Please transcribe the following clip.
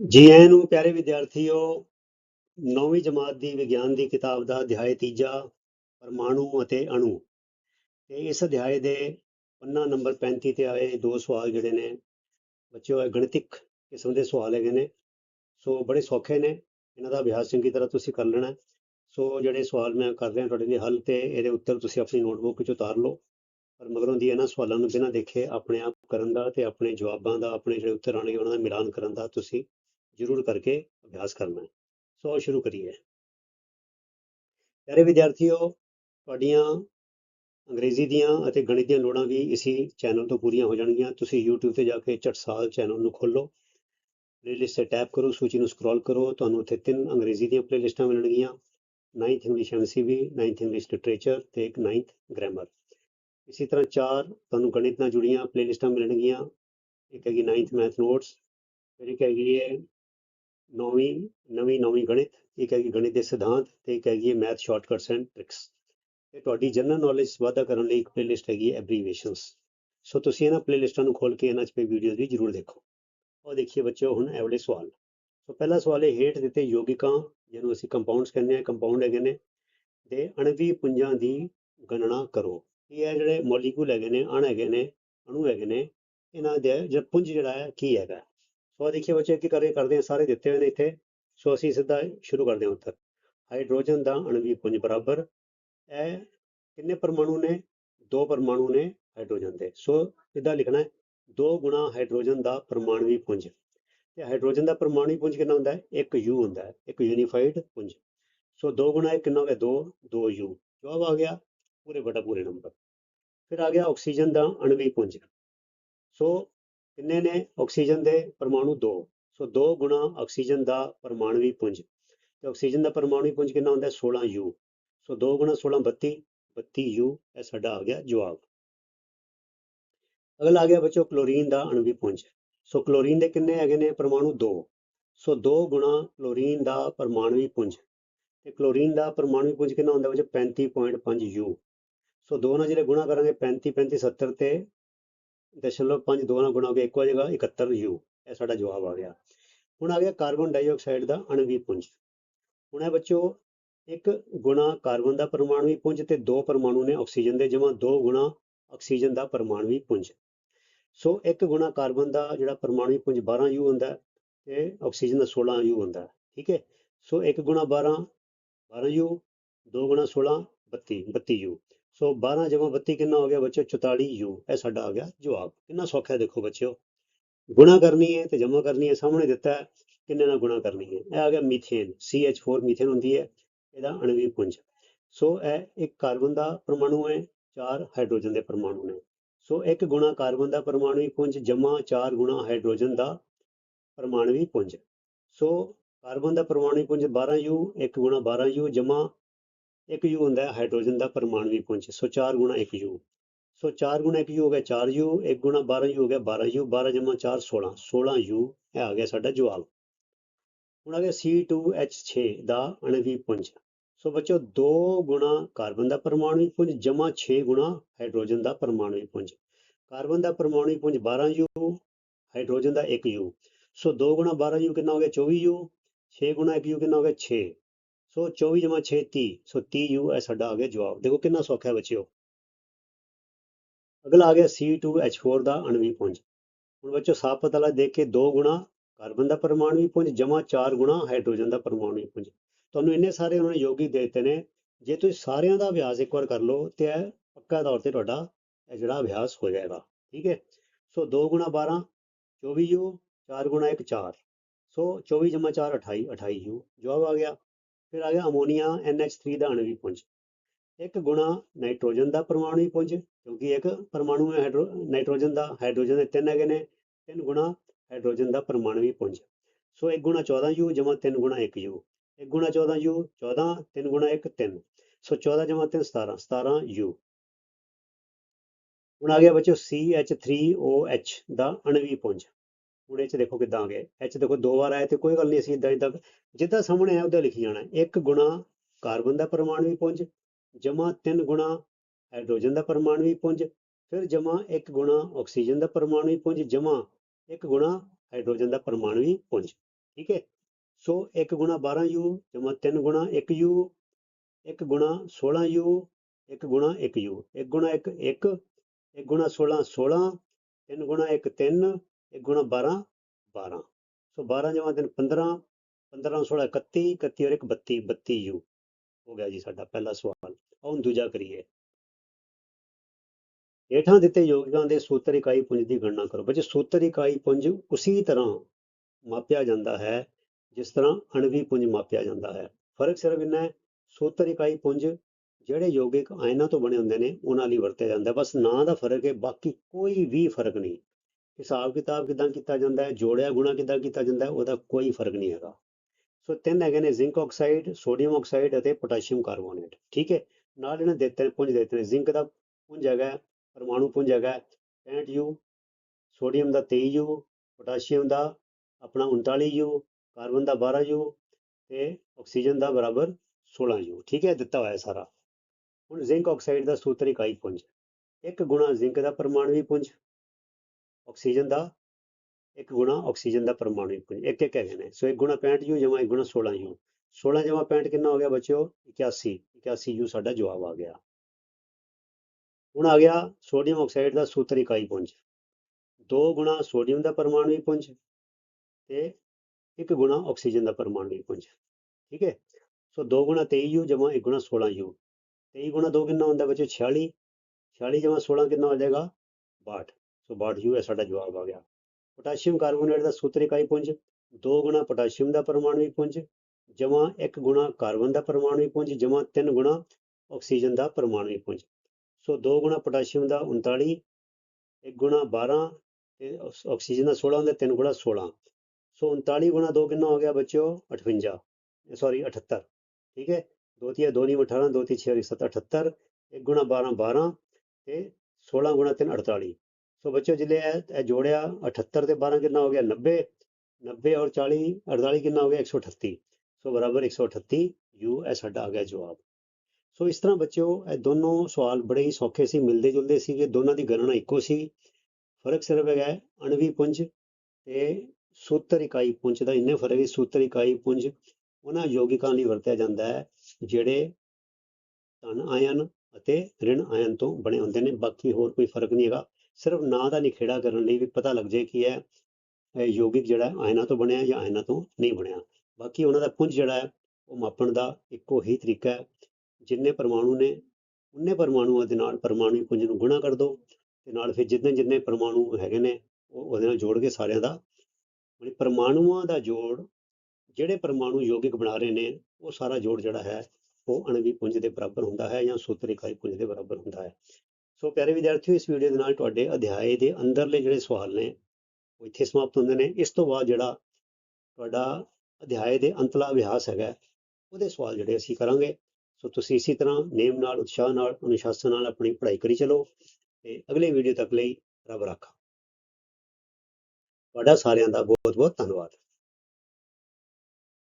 ਜੀ ਆਇਆਂ ਨੂੰ ਪਿਆਰੇ ਵਿਦਿਆਰਥੀਓ, ਨੌਵੀਂ ਜਮਾਤ ਦੀ ਵਿਗਿਆਨ ਦੀ ਕਿਤਾਬ ਦਾ ਅਧਿਆਇ ਤੀਜਾ, ਪਰਮਾਣੂ ਅਤੇ ਅਣੂ। ਤੇ ਇਸ ਅਧਿਆਇ ਦੇ ਪੰਨਾ ਨੰਬਰ 35 ਤੇ ਆਏ ਦੋ ਸਵਾਲ ਜਿਹੜੇ ਨੇ, ਬੱਚਿਓ, ਇਹ ਗਣਿਤਿਕ ਕਿਸਮ ਦੇ ਸਵਾਲ ਹੈਗੇ ਨੇ। ਸੋ ਬੜੇ ਸੌਖੇ ਨੇ, ਇਹਨਾਂ ਦਾ ਅਭਿਆਸ ਚੰਗੀ ਤਰ੍ਹਾਂ ਤੁਸੀਂ ਕਰ ਲੈਣਾ। ਸੋ ਜਿਹੜੇ ਸਵਾਲ ਮੈਂ ਕਰ ਰਿਹਾ ਤੁਹਾਡੇ ਲਈ ਹੱਲ ਤੇ ਇਹਦੇ ਉੱਤਰ ਤੁਸੀਂ ਆਪਣੀ ਨੋਟਬੁੱਕ ਵਿੱਚ ਉਤਾਰ ਲਓ। ਪਰ ਮਗਰੋਂ ਦੀ ਇਹਨਾਂ ਸਵਾਲਾਂ ਨੂੰ ਬਿਨਾਂ ਦੇਖੇ ਆਪਣੇ ਆਪ ਕਰਨ ਦਾ ਤੇ ਆਪਣੇ ਜਵਾਬਾਂ ਦਾ, ਆਪਣੇ ਜਿਹੜੇ ਉੱਤਰ ਆਣਗੇ ਉਹਨਾਂ ਦਾ ਮਿਲਾਨ ਕਰਨ ਦਾ ਤੁਸੀਂ ਜ਼ਰੂਰ ਕਰਕੇ ਅਭਿਆਸ ਕਰਨਾ। ਹੈ ਸੋ ਸ਼ੁਰੂ ਕਰੀਏ। ਪਿਆਰੇ ਵਿਦਿਆਰਥੀਓ, ਤੁਹਾਡੀਆਂ ਅੰਗਰੇਜ਼ੀ ਦੀਆਂ ਅਤੇ ਗਣਿਤ ਦੀਆਂ ਲੋੜਾਂ ਵੀ ਇਸੇ ਚੈਨਲ ਤੋਂ ਪੂਰੀਆਂ ਹੋ ਜਾਣਗੀਆਂ। ਤੁਸੀਂ YouTube ਤੇ ਜਾ ਕੇ ਝਟਸਾਲ ਚੈਨਲ ਨੂੰ ਖੋਲੋ ਪਲੇਲਿਸਟ ਤੇ ਟੈਪ ਕਰੋ, ਸੂਚੀ ਨੂੰ ਸਕਰੋਲ ਕਰੋ। ਤੁਹਾਨੂੰ ਉੱਥੇ ਤਿੰਨ ਅੰਗਰੇਜ਼ੀ ਦੀਆਂ ਪਲੇਲਿਸਟਾਂ ਮਿਲਣਗੀਆਂ। 9th English MCB 9th English literature ਤੇ ਇੱਕ 9th ਗ੍ਰਾਮਰ ਇਸੇ ਤਰ੍ਹਾਂ ਚਾਰ ਤੁਹਾਨੂੰ ਗਣਿਤ ਨਾਲ ਜੁੜੀਆਂ ਪਲੇਲਿਸਟਾਂ ਮਿਲਣਗੀਆਂ। ਇੱਕ ਹੈਗੀ 9th ਮੈਥ ਨੋਟਸ ਫਿਰ ਇੱਕ ਹੈਗੀ ਹੈ ਨੌਵੀਂ, ਨਵੀਂ, ਨੌਵੀਂ ਗਣਿਤ ਇੱਕ ਹੈਗੀ ਗਣਿਤ ਦੇ ਸਿਧਾਂਤ ਤੇ ਇੱਕ ਹੈਗੀ ਮੈਥ ਸ਼ਾਰਟਕਟਸ ਐਂਡ ਟ੍ਰਿਕਸ ਤੇ ਤੁਹਾਡੀ ਜਨਰਲ ਨੌਲੇਜ ਵਾਧਾ ਕਰਨ ਲਈ ਇੱਕ ਪਲੇਲਿਸਟ ਹੈਗੀ ਐਬਰੀਵੇਸ਼ਨਸ ਸੋ ਤੁਸੀਂ ਇਹਨਾਂ ਪਲੇਲਿਸਟਾਂ ਨੂੰ ਖੋਲ ਕੇ ਇਹਨਾਂ 'ਚ ਪਈ ਵੀਡੀਓਜ਼ ਵੀ ਜ਼ਰੂਰ ਦੇਖੋ। ਉਹ ਦੇਖੀਏ ਬੱਚਿਓ, ਹੁਣ ਇਹ ਵਾਲੇ ਸਵਾਲ। ਸੋ ਪਹਿਲਾ ਸਵਾਲ ਹੈ ਹੇਠ ਦਿੱਤੇ ਯੋਗਿਕਾਂ, ਜਿਹਨੂੰ ਅਸੀਂ ਕੰਪਾਊਂਡਸ ਕਹਿੰਦੇ ਆ ਕੰਪਾਊਂਡ ਹੈਗੇ ਨੇ, ਦੇ ਅਣਵੀ ਪੁੰਜਾਂ ਦੀ ਗਣਨਾ ਕਰੋ। ਇਹ ਹੈ ਜਿਹੜੇ ਮੋਲੀਕੂਲ ਹੈਗੇ ਨੇ, ਅਣ ਹੈਗੇ ਨੇ, ਅਣੂ ਹੈਗੇ ਨੇ, ਇਹਨਾਂ ਦੇ ਜਿਹੜਾ ਪੁੰਜ ਜਿਹੜਾ ਹੈ, ਕੀ ਹੈਗਾ? ਸੋ ਆਹ ਦੇਖੀਏ ਬੱਚੇ ਕੀ ਕਰੇ ਕਰਦੇ ਆ ਸਾਰੇ ਦਿੱਤੇ ਹੋਏ ਨੇ ਇੱਥੇ ਸੋ ਅਸੀਂ ਸਿੱਧਾ ਸ਼ੁਰੂ ਕਰਦੇ ਹਾਂ ਉੱਤਰ ਹਾਈਡਰੋਜਨ ਦਾ ਅਣਵੀ ਪੁੰਜ ਬਰਾਬਰ ਇਹ ਕਿੰਨੇ ਪਰਮਾਣੂ ਨੇ ਦੋ ਪਰਮਾਣੂ ਨੇ ਹਾਈਡਰੋਜਨ ਦੇ ਸੋ ਸਿੱਧਾ ਲਿਖਣਾ ਹੈ ਦੋ ਗੁਣਾ ਹਾਈਡਰੋਜਨ ਦਾ ਪਰਮਾਣਵੀ ਪੁੰਜ ਤੇ ਹਾਈਡਰੋਜਨ ਦਾ ਪਰਮਾਣਵੀ ਪੁੰਜ ਕਿੰਨਾ ਹੁੰਦਾ ਹੈ ਇੱਕ ਯੂ ਹੁੰਦਾ ਹੈ ਇੱਕ ਯੂਨੀਫਾਈਡ ਪੁੰਜ ਸੋ ਦੋ ਗੁਣਾ ਇੱਕ ਕਿੰਨਾ ਹੋ ਗਿਆ ਦੋ ਦੋ ਯੂ ਜਵਾਬ ਆ ਗਿਆ ਪੂਰੇ ਬਟਾ ਪੂਰੇ ਨੰਬਰ ਫਿਰ ਆ ਗਿਆ ਆਕਸੀਜਨ ਦਾ ਅਣਵੀ ਪੁੰਜ ਸੋ ਕਿੰਨੇ ਨੇ? ਆਕਸੀਜਨ ਦੇ ਪਰਮਾਣੂ ਦੋ। ਸੋ ਦੋ ਗੁਣਾ ਆਕਸੀਜਨ ਦਾ ਪਰਮਾਣਵੀ ਪੁੰਜ। ਤੇ ਆਕਸੀਜਨ ਦਾ ਪਰਮਾਣਵੀ ਪੁੰਜ ਕਿੰਨਾ ਹੁੰਦਾ ਹੈ? 16 ਯੂ। ਸੋ 2 ਗੁਣਾ 16 32 32 ਯੂ, ਇਹ ਸਾਡਾ ਆ ਗਿਆ ਜਵਾਬ। ਅਗਲਾ ਆ ਗਿਆ ਬੱਚੋ, ਕਲੋਰੀਨ ਦਾ ਅਣਵੀ ਪੁੰਜ। ਸੋ ਕਲੋਰੀਨ ਦੇ ਕਿੰਨੇ ਹੈਗੇ ਨੇ? ਪਰਮਾਣੂ 2 ਸੋ 2 ਗੁਣਾ ਕਲੋਰੀਨ ਦਾ ਪਰਮਾਣਵੀ ਪੁੰਜ। ਤੇ ਕਲੋਰੀਨ ਦਾ ਪਰਮਾਣਵੀ ਪੁੰਜ ਕਿੰਨਾ ਹੁੰਦਾ ਬੱਚੋ? 35.5 ਯੂ। ਸੋ ਦੋ ਨਾਲ ਜਿਹੜੇ ਗੁਣਾ ਕਰਾਂਗੇ 35 35 70 ਤੇ ਦਸ਼ਮਲਵ 5 ਦੋ ਨਾਲ ਗੁਣਾ ਹੋ ਗਿਆ ਇੱਕ ਹੋ ਜਾਏਗਾ 71 ਯੂ। ਇਹ ਸਾਡਾ ਜਵਾਬ ਆ ਗਿਆ। ਹੁਣ ਆ ਗਿਆ ਕਾਰਬਨ ਡਾਈਆਕਸਾਈਡ ਦਾ ਅਣਵੀ ਪੁੰਜ। ਹੁਣ ਇਹ ਬੱਚੋ ਇੱਕ ਗੁਣਾ ਕਾਰਬਨ ਦਾ ਪਰਮਾਣਵੀ ਪੁੰਜ ਤੇ ਦੋ ਪਰਮਾਣੂ ਨੇ ਆਕਸੀਜਨ ਦੇ ਜਮਾ ਦੋ ਗੁਣਾ ਆਕਸੀਜਨ ਦਾ ਪਰਮਾਣਵੀ ਪੁੰਜ। ਸੋ ਇੱਕ ਗੁਣਾ ਕਾਰਬਨ ਦਾ ਜਿਹੜਾ ਪਰਮਾਣਵੀ ਪੁੰਜ 12 ਯੂ ਹੁੰਦਾ ਤੇ ਆਕਸੀਜਨ ਦਾ 16 ਯੂ ਹੁੰਦਾ ਠੀਕ ਹੈ? ਸੋ ਇੱਕ ਗੁਣਾ 12 12 ਯੂ, ਦੋ ਗੁਣਾ 16 32 32 ਯੂ। ਸੋ 12 ਜਮਾ 32 ਕਿੰਨਾ ਹੋ ਗਿਆ ਬੱਚਿਓ? 44 ਯੂ। ਇਹ ਸਾਡਾ ਆ ਗਿਆ ਜਵਾਬ। ਕਿੰਨਾ ਸੌਖਾ ਹੈ ਦੇਖੋ ਬੱਚਿਓ। ਗੁਣਾ ਕਰਨੀ ਹੈ ਤੇ ਜਮਾ ਕਰਨੀ ਹੈ। ਸਾਹਮਣੇ ਦਿੱਤਾ ਹੈ ਕਿੰਨੇ ਨਾਲ ਗੁਣਾ ਕਰਨੀ ਹੈ। ਇਹ ਆ ਗਿਆ ਮੀਥੇਨ। CH4 ਮੀਥੇਨ ਹੁੰਦੀ ਹੈ। ਇਹਦਾ ਅਣਵੀ ਪੁੰਜ। ਸੋ ਇਹ ਇੱਕ ਕਾਰਬਨ ਦਾ ਪਰਮਾਣੂ ਹੈ। ਚਾਰ ਹਾਈਡਰੋਜਨ ਦੇ ਪਰਮਾਣੂ ਨੇ। ਸੋ ਇੱਕ ਗੁਣਾ ਕਾਰਬਨ ਦਾ ਪਰਮਾਣਵੀ ਪੁੰਜ। ਜਮਾ ਚਾਰ ਗੁਣਾ ਹਾਈਡਰੋਜਨ ਦਾ ਪਰਮਾਣਵੀ ਪੁੰਜ। ਸੋ ਕਾਰਬਨ ਦਾ ਪਰਮਾਣਵੀ ਪੁੰਜ। 12 ਯੂ, ਇੱਕ ਗੁਣਾ 12 ਯੂ। ਜਮਾ ਇੱਕ ਯੂ ਹੁੰਦਾ ਹੈ ਹਾਈਡਰੋਜਨ ਦਾ ਪਰਮਾਣਵੀ ਪੁੰਜ ਸੋ 4 ਗੁਣਾ 1 ਯੂ। ਸੋ 4 ਗੁਣਾ 1 ਯੂ ਹੋ ਗਿਆ 4 ਯੂ 1 ਗੁਣਾ 12 ਯੂ ਹੋ ਗਿਆ 12 ਯੂ 12 ਜਮਾ 4 16 16 ਯੂ, ਇਹ ਆ ਗਿਆ ਸਾਡਾ ਜਵਾਬ। ਹੁਣ ਆ ਗਿਆ C2H6 ਦਾ ਅਣਵੀ ਪੁੰਜ ਸੋ ਬੱਚੋ 2 ਗੁਣਾ ਕਾਰਬਨ ਦਾ ਪਰਮਾਣੂ ਪੁੰਜ, ਜਮਾ 6 ਗੁਣਾ ਹਾਈਡਰੋਜਨ ਦਾ ਪਰਮਾਣੂ ਪੁੰਜ। ਕਾਰਬਨ ਦਾ ਪਰਮਾਣੂ ਪੁੰਜ 12 ਯੂ, ਹਾਈਡਰੋਜਨ ਦਾ 1 ਯੂ। ਸੋ 2 ਗੁਣਾ 12 ਯੂ ਕਿੰਨਾ ਹੋ ਗਿਆ? 24 ਯੂ। 6 ਗੁਣਾ 1 ਯੂ ਕਿੰਨਾ ਹੋ ਗਿਆ? 6 ਸੋ 24 ਜਮਾ 6 30 ਸੋ 30 ਯੂ ਇਹ ਸਾਡਾ ਆ ਗਿਆ ਜਵਾਬ। ਦੇਖੋ ਕਿੰਨਾ ਸੌਖਾ ਹੈ ਬੱਚਿਓ। ਅਗਲਾ ਆ ਗਿਆ C2H4 ਦਾ ਅਣਵੀ ਪੁੰਜ। ਹੁਣ ਬੱਚੋ ਸਾਫ਼ ਪਤਾ ਲੱਗ, ਦੇਖ ਕੇ 2 ਗੁਣਾ ਕਾਰਬਨ ਦਾ ਪਰਮਾਣੂ ਪੁੰਜ ਜਮਾ 4 ਗੁਣਾ ਹਾਈਡਰੋਜਨ ਦਾ ਪਰਮਾਣੂ ਪੁੰਜ। ਤੁਹਾਨੂੰ ਇੰਨੇ ਸਾਰੇ ਉਹਨਾਂ ਨੇ ਯੋਗੀ ਦੇ ਦਿੱਤੇ ਨੇ। ਜੇ ਤੁਸੀਂ ਸਾਰਿਆਂ ਦਾ ਅਭਿਆਸ ਇੱਕ ਵਾਰ ਕਰ ਲਓ, ਤੇ ਇਹ ਪੱਕਾ ਤੌਰ ਤੇ ਤੁਹਾਡਾ ਇਹ ਜਿਹੜਾ ਅਭਿਆਸ ਹੋ ਜਾਏਗਾ। ਠੀਕ ਹੈ? ਸੋ 2 ਗੁਣਾ 12 24 ਯੂ 4 ਗੁਣਾ 1 4 ਸੋ 24 ਜਮਾ 4 28 28 ਯੂ। ਜਵਾਬ ਆ ਗਿਆ। ਫਿਰ ਆ ਗਿਆ ਅਮੋਨੀਆ NH3 ਦਾ ਅਣਵੀ ਪੁੰਜ। ਇੱਕ ਗੁਣਾ ਨਾਈਟ੍ਰੋਜਨ ਦਾ ਪਰਮਾਣੂ ਪੁੰਜ, ਕਿਉਂਕਿ ਇੱਕ ਪਰਮਾਣੂ ਹੈ ਨਾਈਟ੍ਰੋਜਨ ਦਾ, ਹਾਈਡਰੋਜਨ ਦੇ ਤਿੰਨ ਹੈਗੇ ਨੇ, ਤਿੰਨ ਗੁਣਾ ਹਾਈਡਰੋਜਨ ਦਾ ਪਰਮਾਣੂ ਪੁੰਜ। ਸੋ 1 ਗੁਣਾ 14 ਯੂ ਜਮਾ 3 ਗੁਣਾ 1 ਯੂ। 1 ਗੁਣਾ 14 ਯੂ 14 3 ਗੁਣਾ 1 3 ਸੋ 14 ਜਮਾ 3 17 17 ਯੂ। ਹੁਣ ਆ ਗਿਆ ਬੱਚੋ CH3OH ਦਾ ਅਣਵੀ ਪੁੰਜ। ਹੁਣ ਇਹ ਚ ਦੇਖੋ ਕਿੱਦਾਂ ਆ ਗਿਆ 'ਚ ਦੇਖੋ ਦੋ ਵਾਰ ਆਇਆ ਤੇ ਕੋਈ ਗੱਲ ਨਹੀਂ, ਅਸੀਂ ਇਦਾਂ ਇਦਾਂ ਜਿੱਦਾਂ ਸਾਹਮਣੇ ਆਇਆ ਉਹਦਾ ਲਿਖੀ ਜਾਣਾ। ਇੱਕ ਗੁਣਾ ਕਾਰਬਨ ਦਾ ਪਰਮਾਣੂ ਪੁੰਜ, ਜਮਾ 3 ਗੁਣਾ ਹਾਈਡਰੋਜਨ ਦਾ ਪਰਮਾਣੂ ਪੁੰਜ, ਫਿਰ ਜਮਾ 1 ਗੁਣਾ ਆਕਸੀਜਨ ਦਾ ਪਰਮਾਣੂ ਪੁੰਜ, ਜਮਾ 1 ਗੁਣਾ ਹਾਈਡਰੋਜਨ ਦਾ ਪਰਮਾਣੂ ਪੁੰਜ। ਠੀਕ ਹੈ? ਸੋ 1 ਗੁਣਾ 12u ਜਮਾ 3 ਗੁਣਾ 1u 1 ਗੁਣਾ 16u 1 ਗੁਣਾ 1u 1 ਗੁਣਾ 1 1 1 ਗੁਣਾ 16 16 3 ਗੁਣਾ 1 3 1 ਗੁਣਾ 12 12 ਸੋ 12 ਜਮਾ 3 15 15 16 31 31 ਔਰ 1 32 32u ਹੋ ਗਿਆ ਜੀ ਸਾਡਾ ਪਹਿਲਾ ਸਵਾਲ। ਆਓ ਹੁਣ ਦੂਜਾ ਕਰੀਏ। ਹੇਠਾਂ ਦਿੱਤੇ ਯੋਗਿਕਾਂ ਦੇ ਸੂਤਰ ਇਕਾਈ ਪੁੰਜ ਦੀ ਗਣਨਾ ਕਰੋ। ਬੱਚੇ, ਸੂਤਰ ਇਕਾਈ ਪੁੰਜ ਉਸੇ ਤਰ੍ਹਾਂ ਮਾਪਿਆ ਜਾਂਦਾ ਹੈ, ਜਿਸ ਤਰ੍ਹਾਂ ਅਣਵੀ ਪੁੰਜ ਮਾਪਿਆ ਜਾਂਦਾ ਹੈ। ਫ਼ਰਕ ਸਿਰਫ ਇੰਨਾ ਹੈ, ਸੂਤਰ ਇਕਾਈ ਪੁੰਜ ਜਿਹੜੇ ਯੋਗਿਕ ਆਇਨਾਂ ਤੋਂ ਬਣੇ ਹੁੰਦੇ ਨੇ, ਉਹਨਾਂ ਲਈ ਵਰਤਿਆ ਜਾਂਦਾ ਬਸ ਨਾਂ ਦਾ ਫ਼ਰਕ ਹੈ, ਬਾਕੀ ਕੋਈ ਵੀ ਫ਼ਰਕ ਨਹੀਂ। ਹਿਸਾਬ ਕਿਤਾਬ ਕਿਦਾਂ ਕੀਤਾ ਜਾਂਦਾ ਹੈ, ਜੋੜਿਆ ਗੁਣਾ ਕਿਦਾਂ ਕੀਤਾ ਜਾਂਦਾ ਹੈ, ਉਹਦਾ ਕੋਈ ਫ਼ਰਕ ਨਹੀਂ ਹੈਗਾ। ਸੋ ਤਿੰਨ ਹੈਗੇ ਨੇ ਜ਼ਿੰਕ ਆਕਸਾਈਡ ਸੋਡੀਅਮ ਆਕਸਾਈਡ ਅਤੇ ਪੋਟਾਸ਼ੀਅਮ ਕਾਰਬੋਨੇਟ ਠੀਕ ਹੈ? ਨਾਲ ਇਹਨਾਂ ਦਿੱਤੇ ਨੇ ਪੁੰਜ ਦਿੱਤੇ ਨੇ ਜ਼ਿੰਕ ਦਾ ਪੁੰਜ ਹੈਗਾ, ਪਰਮਾਣੂ ਪੁੰਜ ਹੈਗਾ ਹੈ 65U ਸੋਡੀਅਮ ਦਾ 23U ਪੋਟਾਸ਼ੀਅਮ ਦਾ ਆਪਣਾ 39U ਕਾਰਬਨ ਦਾ 12U ਤੇ ਆਕਸੀਜਨ ਦਾ ਬਰਾਬਰ 16U ਠੀਕ ਹੈ? ਦਿੱਤਾ ਹੋਇਆ ਸਾਰਾ। ਹੁਣ ਜ਼ਿੰਕ ਆਕਸਾਈਡ ਦਾ ਸੂਤਰ ਇਕਾਈ ਪੁੰਜ। ਇੱਕ ਗੁਣਾ ਜ਼ਿੰਕ ਦਾ ਪਰਮਾਣੂ ਪੁੰਜ ਆਕਸੀਜਨ ਦਾ, ਇੱਕ ਗੁਣਾ ਆਕਸੀਜਨ ਦਾ ਪਰਮਾਣੂ ਪੁੰਜ ਇੱਕ ਇੱਕ ਹੈਗੇ ਨੇ। ਸੋ ਇੱਕ ਗੁਣਾ 65U ਜਮਾ ਇੱਕ ਗੁਣਾ 16U 16 ਜਮਾ 65 ਕਿੰਨਾ ਹੋ ਗਿਆ ਬੱਚਿਓ? 81 81U ਸਾਡਾ ਜਵਾਬ ਆ ਗਿਆ। ਹੁਣ ਆ ਗਿਆ ਸੋਡੀਅਮ ਆਕਸਾਈਡ ਦਾ ਸੂਤਰ ਇਕਾਈ ਪੁੰਜ। 2 ਗੁਣਾ ਸੋਡੀਅਮ ਦਾ ਪਰਮਾਣੂ ਪੁੰਜ ਤੇ ਇੱਕ ਗੁਣਾ ਆਕਸੀਜਨ ਦਾ ਪਰਮਾਣੂ ਪੁੰਜ। ਠੀਕ ਹੈ? ਸੋ 2 ਗੁਣਾ 23U ਜਮਾ 1 ਗੁਣਾ 16U 23 ਗੁਣਾ 2 ਕਿੰਨਾ ਹੁੰਦਾ ਬੱਚੋ 46 46 ਜਮਾ 16 ਕਿੰਨਾ ਹੋ ਜਾਏਗਾ? 62 ਸੋ 62U ਹੈ ਸਾਡਾ ਜਵਾਬ ਆ ਗਿਆ ਪੋਟਾਸ਼ੀਅਮ ਕਾਰਬੋਨੇਟ ਦਾ ਸੂਤਰ ਇਕਾਈ ਪੁੰਜ 2 ਗੁਣਾ ਪੋਟਾਸ਼ੀਅਮ ਦਾ ਪਰਮਾਣੂ ਪੁੰਜ ਜਮਾ 1 ਗੁਣਾ ਕਾਰਬਨ ਦਾ ਪਰਮਾਣੂ ਪੁੰਜ ਜਮਾ 3 ਗੁਣਾ ਆਕਸੀਜਨ ਦਾ ਪਰਮਾਣੂ ਪੁੰਜ ਸੋ 2 ਗੁਣਾ ਪੋਟਾਸ਼ੀਅਮ ਦਾ 39 1 ਗੁਣਾ 12 ਤੇ ਆਕਸੀਜਨ ਦਾ 16 ਹੁੰਦਾ 3 ਗੁਣਾ 16 ਸੋ 39 ਗੁਣਾ 2 ਕਿੰਨਾ ਹੋ ਗਿਆ ਬੱਚਿਓ 58 ਸੌਰੀ 78 ਠੀਕ ਹੈ 2 ਤੀਆ 2 ਨੀ 18 2 ਤੀ 6 7 78 1 ਗੁਣਾ 12 12 ਤੇ 16 ਗੁਣਾ 3 48 ਸੋ ਬੱਚਿਓ, ਜਿਲੇ ਇਹ ਜੋੜਿਆ 78 ਤੇ 12 ਕਿੰਨਾ ਹੋ ਗਿਆ? 90 90 ਔਰ 40 48 ਕਿੰਨਾ ਹੋ ਗਿਆ? 138 ਸੋ ਬਰਾਬਰ 138 ਯੂ ਇਹ ਸਾਡਾ ਆ ਗਿਆ ਜਵਾਬ। ਸੋ ਇਸ ਤਰ੍ਹਾਂ ਬੱਚਿਓ, ਇਹ ਦੋਨੋਂ ਸਵਾਲ ਬੜੇ ਹੀ ਸੌਖੇ ਸੀ, ਮਿਲਦੇ ਜੁਲਦੇ ਸੀਗੇ, ਦੋਨਾਂ ਦੀ ਗਣਨਾ ਇੱਕੋ ਸੀ। ਫ਼ਰਕ ਸਿਰਫ ਹੈਗਾ ਅਣਵੀ ਪੁੰਜ ਤੇ ਸੂਤਰ ਇਕਾਈ ਪੁੰਜ ਦਾ, ਇੰਨੇ ਫ਼ਰਕ ਹੈ ਸੂਤਰ ਇਕਾਈ ਪੁੰਜ, ਉਹਨਾਂ ਯੋਗਿਕਾਂ ਲਈ ਵਰਤਿਆ ਜਾਂਦਾ ਹੈ, ਜਿਹੜੇ ਧਨ ਆਇਨ ਅਤੇ ਰਿਣ ਆਇਨ ਤੋਂ ਬਣੇ ਹੁੰਦੇ ਨੇ, ਬਾਕੀ ਹੋਰ ਕੋਈ ਫ਼ਰਕ ਨਹੀਂ ਹੈਗਾ। ਸਿਰਫ ਨਾਂ ਦਾ ਨਿਖੇੜਾ ਕਰਨ ਲਈ ਵੀ ਪਤਾ ਲੱਗ ਜਾਏ ਕਿ ਇਹ ਯੋਗਿਕ ਜਿਹੜਾ ਆਇਨਾ ਤੋਂ ਬਣਿਆ ਜਾਂ ਆਇਨਾਂ ਤੋਂ ਨਹੀਂ ਬਣਿਆ। ਬਾਕੀ ਉਹਨਾਂ ਦਾ ਪੁੰਜ ਜਿਹੜਾ ਹੈ, ਉਹ ਮਾਪਣ ਦਾ ਇੱਕੋ ਹੀ ਤਰੀਕਾ ਹੈ। ਜਿੰਨੇ ਪਰਮਾਣੂ ਨੇ, ਉਨੇ ਪਰਮਾਣੂਆਂ ਦੇ ਨਾਲ ਪਰਮਾਣੂ ਪੁੰਜ ਨੂੰ ਗੁਣਾ ਕਰ ਦਿਓ ਤੇ ਨਾਲ ਫਿਰ ਜਿੰਨੇ ਜਿੰਨੇ ਪਰਮਾਣੂ ਹੈਗੇ ਨੇ, ਉਹ ਉਹਦੇ ਨਾਲ ਜੋੜ ਕੇ ਸਾਰਿਆਂ ਦਾ, ਮਤਲਬ ਪਰਮਾਣੂਆਂ ਦਾ ਜੋੜ, ਜਿਹੜੇ ਪਰਮਾਣੂ ਯੋਗਿਕ ਬਣਾ ਰਹੇ ਨੇ, ਉਹ ਸਾਰਾ ਜੋੜ ਜਿਹੜਾ ਹੈ, ਉਹ ਅਣਵੀ ਪੁੰਜ ਦੇ ਬਰਾਬਰ ਹੁੰਦਾ ਹੈ ਜਾਂ ਸੂਤਰ ਇਕਾਈ ਪੁੰਜ ਦੇ ਬਰਾਬਰ ਹੁੰਦਾ ਹੈ। ਸੋ ਪਿਆਰੇ ਵਿਦਿਆਰਥੀਓ, ਇਸ ਵੀਡੀਓ ਦੇ ਨਾਲ ਤੁਹਾਡੇ ਅਧਿਆਏ ਦੇ ਅੰਦਰਲੇ ਜਿਹੜੇ ਸਵਾਲ ਨੇ, ਉਹ ਇੱਥੇ ਸਮਾਪਤ ਹੁੰਦੇ ਨੇ। ਇਸ ਤੋਂ ਬਾਅਦ ਜਿਹੜਾ ਤੁਹਾਡਾ ਅਧਿਆਏ ਦੇ ਅੰਤਲਾ ਅਭਿਆਸ ਹੈਗਾ, ਉਹਦੇ ਸਵਾਲ ਜਿਹੜੇ ਅਸੀਂ ਕਰਾਂਗੇ। ਸੋ ਤੁਸੀਂ ਇਸੇ ਤਰ੍ਹਾਂ ਨੇਮ ਨਾਲ, ਉਤਸ਼ਾਹ ਨਾਲ, ਅਨੁਸ਼ਾਸਨ ਨਾਲ ਆਪਣੀ ਪੜ੍ਹਾਈ ਕਰੀ ਚਲੋ ਤੇ ਅਗਲੇ ਵੀਡੀਓ ਤੱਕ ਲਈ ਰੱਬ ਰਾਖਾ। ਤੁਹਾਡਾ ਸਾਰਿਆਂ ਦਾ ਬਹੁਤ ਬਹੁਤ ਧੰਨਵਾਦ।